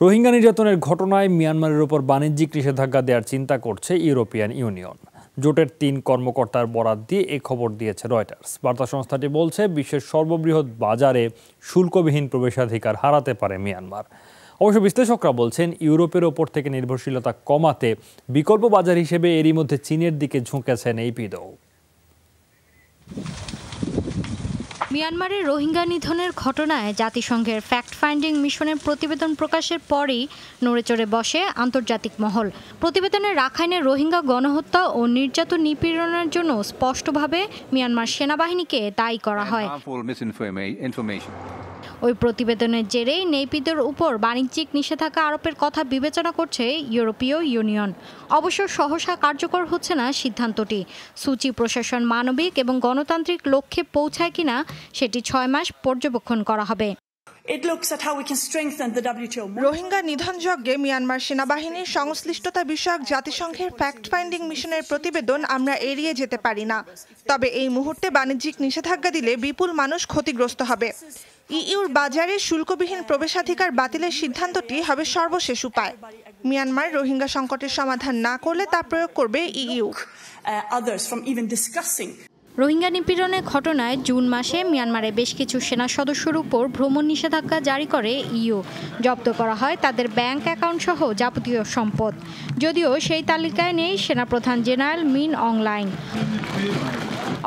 রোহিঙ্গা নির্যাতনের ঘটনায় মিয়ানমারের উপর বাণিজ্যিক নিষেধাজ্ঞা দেওয়ার চিন্তা করছে ইউরোপিয়ান ইউনিয়ন। জোটের তিন কর্মকর্তার বরাত দিয়ে এ খবর দিয়েছে রয়টার্স। বার্তা সংস্থাটি বলছে, বিশ্বের সর্ববৃহৎ বাজারে শুল্কবিহীন প্রবেশাধিকার হারাতে পারে মিয়ানমার। অবশ্য বিশ্লেষকরা বলছেন, ইউরোপের ওপর থেকে নির্ভরশীলতা কমাতে বিকল্প বাজার হিসেবে এরই মধ্যে চীনের দিকে ঝুঁকেছেন এই পিদৌ মিয়ানমারের রোহিঙ্গা নিধনের ঘটনায় জাতিসংঘের ফ্যাক্ট ফাইন্ডিং মিশনের প্রতিবেদন প্রকাশের পরই নড়েচড়ে বসে আন্তর্জাতিক মহল প্রতিবেদনে রাখাইনে রোহিঙ্গা গণহত্যা ও নির্যাতন নিপীড়নের জন্য স্পষ্টভাবে মিয়ানমার সেনাবাহিনীকে দায়ী করা হয়. ওই প্রতিবেদনের জেরেই নেপিদের উপর বাণিজ্যিক নিষেধাজ্ঞা আরোপের কথা বিবেচনা করছে ইউরোপীয় ইউনিয়ন। অবশ্য সহসা কার্যকর হচ্ছে না সিদ্ধান্তটি। সূচি, প্রশাসন, মানবিক এবং গণতান্ত্রিক লক্ষ্যে পৌঁছায় কিনা সেটি ছয় মাস পর্যবেক্ষণ করা হবে। It looks at how we can strengthen the WTO. Rohingya নিধনযজ্ঞে Myanmar সেনাবাহিনীর সংশ্লিষ্টতা বিষয়ক জাতিসংঘের ফ্যাক্ট ফাইন্ডিং মিশনের প্রতিবেদন আমরা এড়িয়ে যেতে পারি না। তবে এই মুহূর্তে বাণিজ্যিক নিষেধাজ্ঞা দিলে বিপুল মানুষ ক্ষতিগ্রস্ত হবে। ইইউর বাজারে শুল্কবিহীন প্রবেশাধিকার বাতিলের সিদ্ধান্তটি হবে সর্বশেষ উপায়। মিয়ানমার রোহিঙ্গা সংকটের সমাধান না করলে তা প্রয়োগ করবে ইইউ। রোহিঙ্গা নিপীড়নের ঘটনায় জুন মাসে মিয়ানমারে বেশ কিছু সেনা সদস্যর উপর ভ্রমণ নিষেধাজ্ঞা জারি করে ইইউ। জব্দ করা হয় তাদের ব্যাংক অ্যাকাউন্ট সহ যাবতীয় সম্পদ। যদিও সেই তালিকায় নেই সেনাপ্রধান জেনারেল মিন অংলাইন।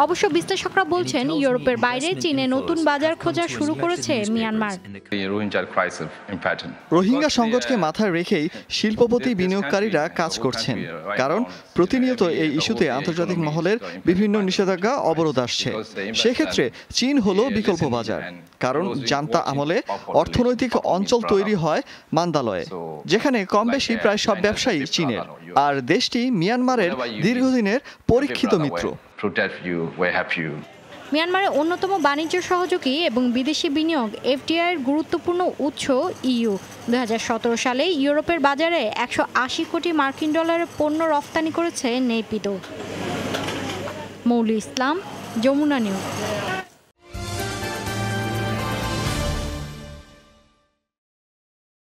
অবশ্য বিশ্লেষকরা বলছেন ইউরোপের বাইরে চীনে নতুন বাজার খোঁজা শুরু করেছে মিয়ানমার. রোহিঙ্গা সংকটকে মাথায় রেখেই শিল্পপতি বিনিয়োগকারীরা কাজ করছেন, কারণ প্রতিনিয়ত এই ইস্যুতে আন্তর্জাতিক মহলের বিভিন্ন নিষেধাজ্ঞা অবরোধ আসছে। সেক্ষেত্রে চীন হলো বিকল্প বাজার, কারণ জান্তা আমলে অর্থনৈতিক অঞ্চল তৈরি হয় মান্দালয়ে, যেখানে কম বেশি প্রায় সব ব্যবসায়ী চীনের। আর দেশটি মিয়ানমারের দীর্ঘদিনের পরীক্ষিত মিত্র? মিয়ানমারের অন্যতম বাণিজ্য সহযোগী এবং বিদেশি বিনিয়োগ এফডিআইয়ের গুরুত্বপূর্ণ উৎস হাজার সতেরো সালে ইউরোপের বাজারে একশো আশি কোটি মার্কিন ডলারের পণ্য রফতানি করেছে নেপিদো। মৌলি ইসলাম যমুনা নিউজ।